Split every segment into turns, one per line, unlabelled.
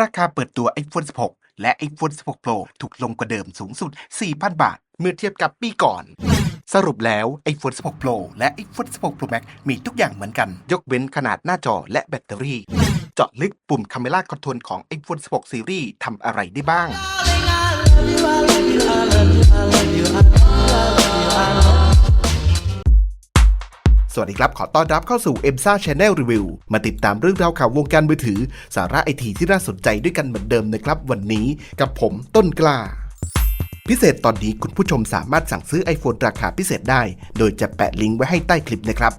ราคาเปิดตัว iPhone 16 และ iPhone 16 Pro ถูกลงกว่าเดิมสูงสุด 4,000 บาท เมื่อเทียบกับปีก่อน สรุปแล้ว iPhone 16 Pro และ iPhone 16 Pro Max มีทุกอย่างเหมือนกัน ยกเว้นขนาดหน้าจอและแบตเตอรี่ เจาะลึกปุ่ม Camera Control ของ iPhone 16 Series ทำอะไรได้บ้าง สวัสดีครับ ขอต้อนรับเข้าสู่ e m s a Channel Review มาติดตามเรื่องราวข่าววงการมือถือ สาระไอทีที่น่าสนใจด้วยกันเหมือนเดิมนะครับ วันนี้กับผมต้นกล้าพิเศษตอนนี้คุณผู้ชมสามารถสั่งซื้อ iPhone ราคาพิเศษได้ โดยจะแปะลิงก์ไว้ให้ใต้คลิปนะครับ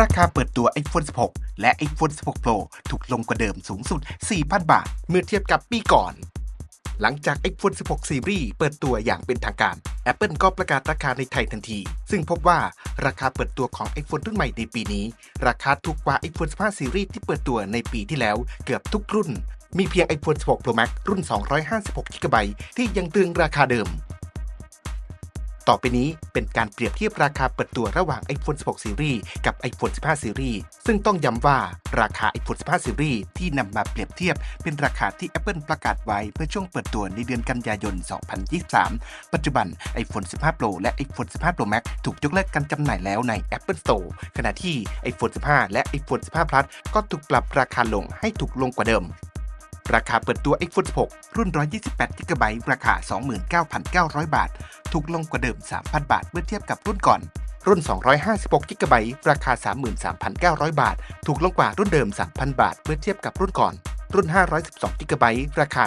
ราคาเปิดตัว iPhone 16 และ iPhone 16 Pro ถูกลงกว่าเดิมสูงสุด 4,000 บาท เมื่อเทียบกับปีก่อน หลังจาก iPhone 16 Series เปิดตัวอย่างเป็นทางการ Apple ก็ประกาศราคาในไทยทันที ซึ่งพบว่าราคาเปิดตัวของ iPhone รุ่นใหม่ในปีนี้ ราคาถูกกว่า iPhone 15 Series ที่เปิดตัวในปีที่แล้วเกือบทุกรุ่น มีเพียง iPhone 16 Pro Max รุ่น 256 GB ที่ยังตึงราคาเดิม ต่อไปนี้เป็นการเปรียบเทียบราคาเปิดตัวระหว่าง iPhone 16 Series กับ iPhone 15 Series ซึ่งต้องย้ำว่าราคา iPhone 15 Series ที่นำมาเปรียบเทียบเป็นราคาที่ Apple ประกาศไว้เมื่อช่วงเปิดตัวในเดือนกันยายน 2023 ปัจจุบัน iPhone 15 Pro และ iPhone 15 Pro Max ถูกยกเลิกการจำหน่ายแล้วใน Apple Store ขณะที่ iPhone 15 และ iPhone 15 Plus ก็ถูกปรับราคาลงให้ถูกลงกว่าเดิม ราคาเปิดตัว iPhone 16รุ่น 128 GB ราคา 29,900 บาท ถูกลงกว่าเดิม 3,000 บาท เมื่อเทียบกับรุ่นก่อน รุ่น 256 GB ราคา 33,900 บาท ถูกลงกว่ารุ่นเดิม 3,000 บาท เมื่อเทียบกับรุ่นก่อน รุ่น 512 GB ราคา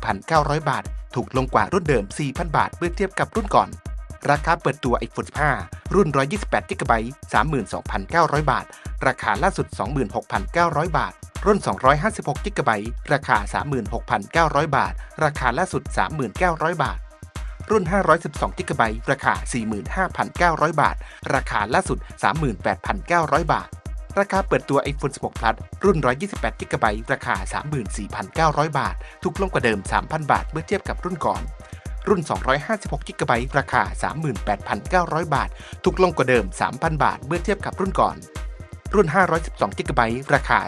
41,900 บาท ถูกลงกว่ารุ่นเดิม 4,000 บาท เมื่อเทียบกับรุ่นก่อน ราคาเปิดตัว iPhone 15 รุ่น 128 GB 32,900 บาท ราคาล่าสุด 26,900 บาท รุ่น 256 GB ราคา 36,900 บาท ราคาล่าสุด 3,900 บาท รุ่น 512 GB ราคา 45,900 บาท ราคาล่าสุด 38,900 บาท ราคาเปิดตัว iPhone 16 Plus รุ่น 128 GB ราคา 34,900 บาท ถูกลงกว่าเดิม 3,000 บาท เมื่อเทียบกับรุ่นก่อนรุ่น 256 GB ราคา 38,900 บาท ถูกลงกว่าเดิม 3,000 บาท เมื่อเทียบกับรุ่นก่อน รุ่น 512 GB ราคา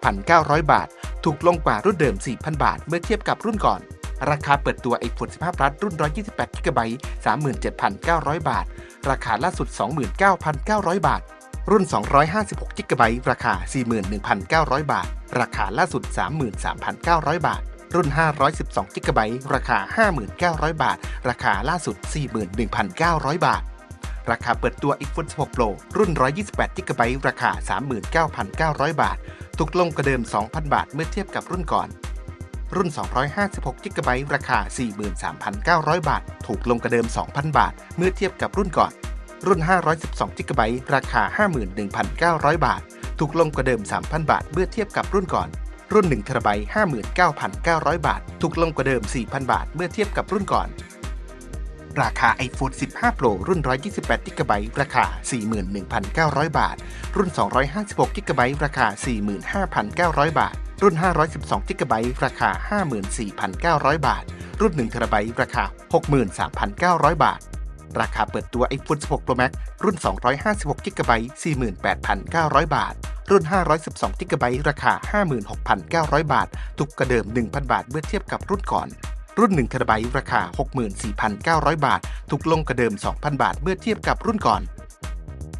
46,900 บาท ถูกลงกว่ารุ่นเดิม 4,000 บาท เมื่อเทียบกับรุ่นก่อน ราคาเปิดตัว iPhone 15 Plus รุ่น 128 GB 37,900 บาท ราคาล่าสุด 29,900 บาท รุ่น 256 GB ราคา 41,900 บาท ราคาล่าสุด 33,900 บาท รุ่น 512 GB ราคา 59,000บาท ราคาล่าสุด 41,900 บาท ราคาเปิดตัว iPhone 16 Pro รุ่น 128 GB ราคา 39,900 บาท ถูกลงกว่าเดิม 2,000 บาทเมื่อเทียบกับรุ่นก่อน รุ่น 256 GB ราคา 43,900 บาท ถูกลงกว่าเดิม 2,000 บาท เมื่อเทียบกับรุ่นก่อน รุ่น 512 GB ราคา 51,900 บาท ถูกลงกว่าเดิม 3,000 บาท เมื่อเทียบกับรุ่นก่อน รุ่น1 TB 59,900 บาท ถูกลงกว่าเดิม 4,000 บาท เมื่อเทียบกับรุ่นก่อน ราคา iPhone 15 Pro รุ่น 128 GB ราคา 41,900 บาท รุ่น 256 GB ราคา 45,900 บาท รุ่น 512 GB ราคา 54,900 บาท รุ่น 1 TB ราคา 63,900 บาท ราคาเปิดตัว iPhone 16 Pro Max รุ่น 256 GB 48,900 บาทรุ่น 512 GB ราคา 56,900 บาท ถูกกระเดิม 1,000 บาท เมื่อเทียบกับรุ่นก่อน รุ่น1 TB ราคา 64,900 บาท ถูกลงกระเดิม 2,000 บาท เมื่อเทียบกับรุ่นก่อน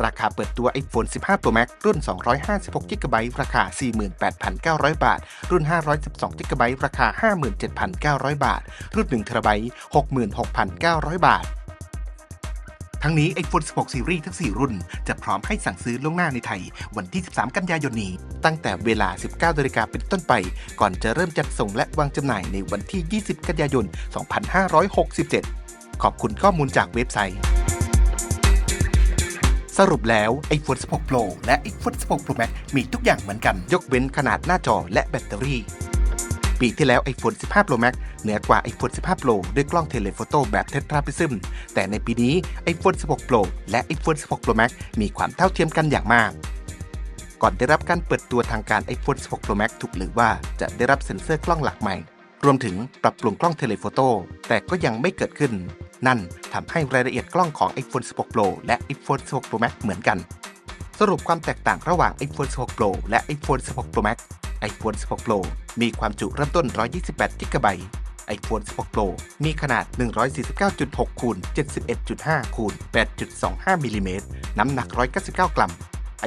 ราคาเปิดตัว iPhone 15 Pro Max รุ่น 256 GB ราคา 48,900 บาท รุ่น 512 GB ราคา 57,900 บาท รุ่น1 TB 66,900 บาท ทั้งนี้ iPhone 16 Series ทั้ง 4 รุ่น จะพร้อมให้สั่งซื้อล่วงหน้าในไทย วันที่ 13 กันยายนนี้ ตั้งแต่เวลา 19นาฬิกาเป็นต้นไป ก่อนจะเริ่มจัดส่งและวางจำหน่ายในวันที่ 20 กันยายน 2567 ขอบคุณข้อมูลจากเว็บไซต์ สรุปแล้ว iPhone 16 Pro และ iPhone 16 Pro Max มีทุกอย่างเหมือนกัน ยกเว้นขนาดหน้าจอและแบตเตอรี่ ปีที่แล้ว iPhone 15 Pro Max เหนือกว่า iPhone 15 Pro ด้วยกล้องเทเลโฟโต้แบบเทตราพิซึมแต่ในปีนี้ iPhone 16 Pro และ iPhone 16 Pro Max มีความเท่าเทียมกันอย่างมาก ก่อนได้รับการเปิดตัวทางการ iPhone 16 Pro Max ถูกหรือว่าจะได้รับเซ็นเซอร์กล้องหลักใหม่ รวมถึงปรับปรุงกล้องเทเลโฟโต้แต่ก็ยังไม่เกิดขึ้น นั่นทำให้รายละเอียดกล้องของ iPhone 16 Pro และ iPhone 16 Pro Max เหมือนกันสรุปความแตกต่างระหว่าง iPhone 16 Pro และ iPhone 16 Pro Max iPhone 16 Pro มีความจุเริ่มต้น 128 g b iPhone 16 Pro มีขนาด 149.6คูณ71.5คูณ8.25มิลลิเมตรน้ำหนัก 199 กรัม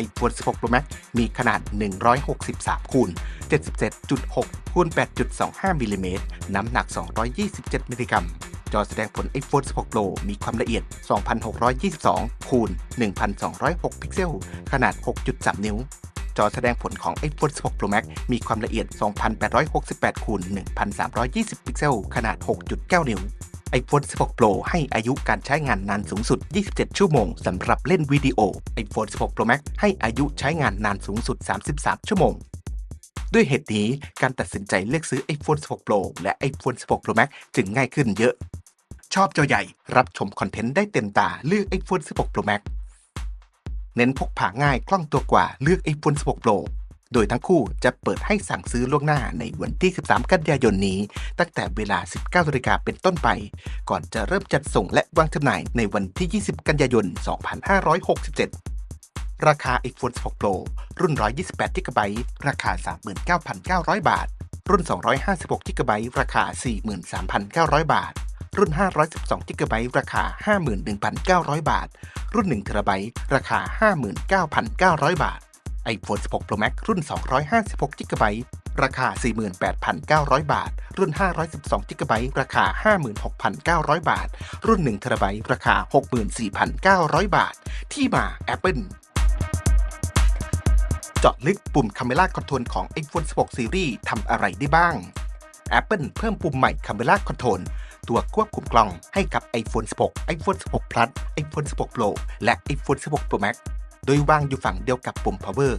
iPhone 16 Pro Max มีขนาด 163คูณ77.6คูณ8.25มิลลิเมตรน้ำหนัก 227 มิลลิกรัม จอแสดงผล iPhone 16 Pro มีความละเอียด 2622คูณ1206 พิกเซล ขนาด 6.3 นิ้ว จอแสดงผลของ iPhone 16 Pro Max มีความละเอียด 2868คูณ1320 พิกเซล ขนาด 6.9 นิ้ว iPhone 16 Pro ให้อายุการใช้งานนานสูงสุด 27 ชั่วโมงสำหรับเล่นวิดีโอ iPhone 16 Pro Max ให้อายุใช้งานนานสูงสุด 33 ชั่วโมงด้วยเหตุนี้การตัดสินใจเลือกซื้อ iPhone 16 Pro และ iPhone 16 Pro Max จึงง่ายขึ้นเยอะ ชอบจอใหญ่ รับชมคอนเทนต์ได้เต็มตาเลือก iPhone 16 Pro Max เน้นพกพาง่ายคล่องตัวกว่าเลือก iPhone 16 Pro โดยทั้งคู่จะเปิดให้สั่งซื้อล่วงหน้าในวันที่ 13 กันยายนนี้ ตั้งแต่เวลา 19นาฬิกาเป็นต้นไป ก่อนจะเริ่มจัดส่งและวางจำหน่ายในวันที่ 20 กันยายน 2567 ราคา iPhone 16 Pro รุ่น 128 g b ราคา 39,900 บาท รุ่น 256 g b ราคา 43,900 บาท รุ่น 512 g b ราคา 51,900 บาท รุ่น 1 t b ราคา 59,900 บาท iPhone 16 Pro Max รุ่น 256 g b ราคา 48,900 บาท รุ่น 512 g b ราคา 56,900 บาท รุ่น 1 t b ราคา 64,900 บาท ที่มา Apple เจาะลึกปุ่ม Camera Control ของ iPhone 16 Series ทำอะไรได้บ้าง Apple เพิ่มปุ่มใหม่ Camera Control ตัวควบคุมกล้องให้กับ iPhone 16 iPhone 16 Plus iPhone 16 Pro และ iPhone 16 Pro Max โดยวางอยู่ฝั่งเดียวกับปุ่ม power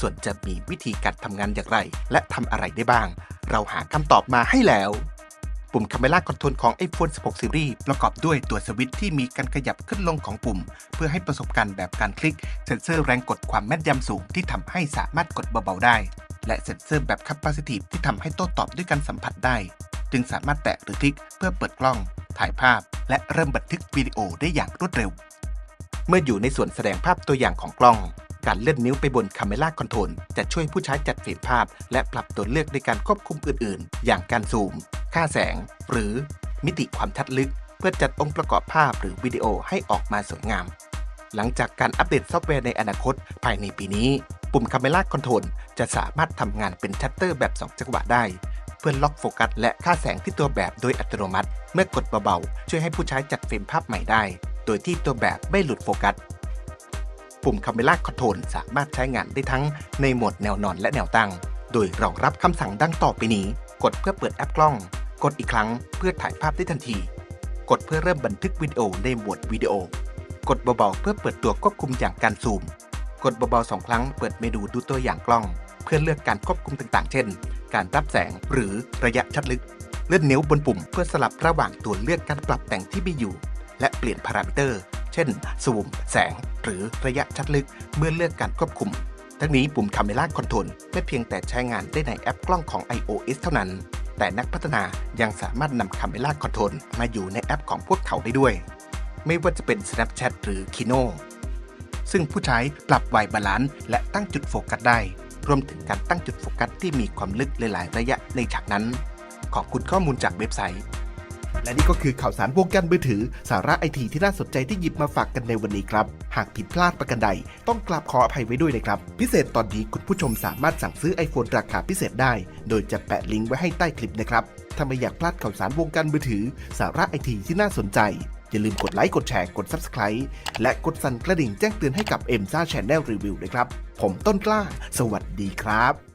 ส่วนจะมีวิธีการทำงานอย่างไร และทำอะไรได้บ้าง เราหาคำตอบมาให้แล้ว ปุ่ม Camera Control ของ iPhone 16 Series ประกอบด้วยตัวสวิตช์ที่มีการขยับขึ้นลงของปุ่ม เพื่อให้ประสบการณ์แบบการคลิก เซ็นเซอร์แรงกดความแม่นยำสูงที่ทำให้สามารถกดเบาๆได้ และเซ็นเซอร์แบบ Capacitive ที่ทำให้โต้ตอบด้วยการสัมผัสได้ จึงสามารถแตะหรือคลิกเพื่อเปิดกล้อง ถ่ายภาพ และเริ่มบันทึกวิดีโอได้อย่างรวดเร็ว เมื่ออยู่ในส่วนแสดงภาพตัวอย่างของกล้อง การเลื่อนนิ้วไปบน Camera Control จะช่วยผู้ใช้จัดเฟรมภาพ และปรับตัวเลือกในการควบคุมอื่น ๆ อย่างการซูม ค่าแสง หรือมิติความชัดลึก เพื่อจัดองค์ประกอบภาพหรือวิดีโอให้ออกมาสวยงาม หลังจากการอัปเดตซอฟต์แวร์ในอนาคตภายในปีนี้ ปุ่ม Camera Control จะสามารถทำงานเป็นชัตเตอร์แบบ 2 จังหวะได้ เพื่อล็อกโฟกัสและค่าแสงที่ตัวแบบโดยอัตโนมัติ เมื่อกดเบาๆ ช่วยให้ผู้ใช้จัดเฟรมภาพใหม่ได้ โดยที่ตัวแบบไม่หลุดโฟกัส ปุ่ม Camera Control สามารถใช้งานได้ทั้งในโหมดแนวนอนและแนวตั้ง โดยรองรับคำสั่งดังต่อไปนี้ กดเพื่อเปิดแอปกล้อง กดอีกครั้งเพื่อถ่ายภาพได้ทันที กดเพื่อเริ่มบันทึกวิดีโอในโหมดวิดีโอ กดเบาๆเพื่อเปิดตัวควบคุมอย่างการซูม กดเบาๆสองครั้งเปิดเมนูดูตัวอย่างกล้อง เพื่อเลือกการควบคุมต่างๆ เช่น การรับแสงหรือระยะชัดลึก เลื่อนนิ้วบนปุ่มเพื่อสลับระหว่างตัวเลือกการปรับแต่งที่มีอยู่ และเปลี่ยนพารามิเตอร์ เช่น ซูม แสง หรือระยะชัดลึกเมื่อเลือกการควบคุม ทั้งนี้ปุ่ม Camera Control ไม่เพียงแต่ใช้งานได้ในแอปกล้องของ iOS เท่านั้น แต่นักพัฒนายังสามารถนำ Camera Control มาอยู่ในแอปของพวกเขาได้ด้วย ไม่ว่าจะเป็น Snapchat หรือ Kino ซึ่งผู้ใช้ปรับไวบาลานซ์และตั้งจุดโฟกัสได้ รวมถึงการตั้งจุดโฟกัสที่มีความลึกหลายๆระยะในฉากนั้น ขอบคุณข้อมูลจากเว็บไซต์ และนี่ก็คือข่าวสารวงการมือถือ สาระไอทีที่น่าสนใจที่หยิบมาฝากกันในวันนี้ครับ หากผิดพลาดประการใด ต้องกราบขออภัยไว้ด้วยนะครับ พิเศษตอนนี้คุณผู้ชมสามารถสั่งซื้อ iPhone ราคาพิเศษได้ โดยจะแปะลิงก์ไว้ให้ใต้คลิปนะครับถ้าไม่อยากพลาดข่าวสารวงการมือถือ สาระไอทีที่น่าสนใจ อย่าลืมกดไลค์ กดแชร์ กด Subscribe และกดสั่นกระดิ่งแจ้งเตือนให้กับ m อ็มซ่าแชนแนลรีวิวด้วยครับ ผมต้นกล้า สวัสดีครับ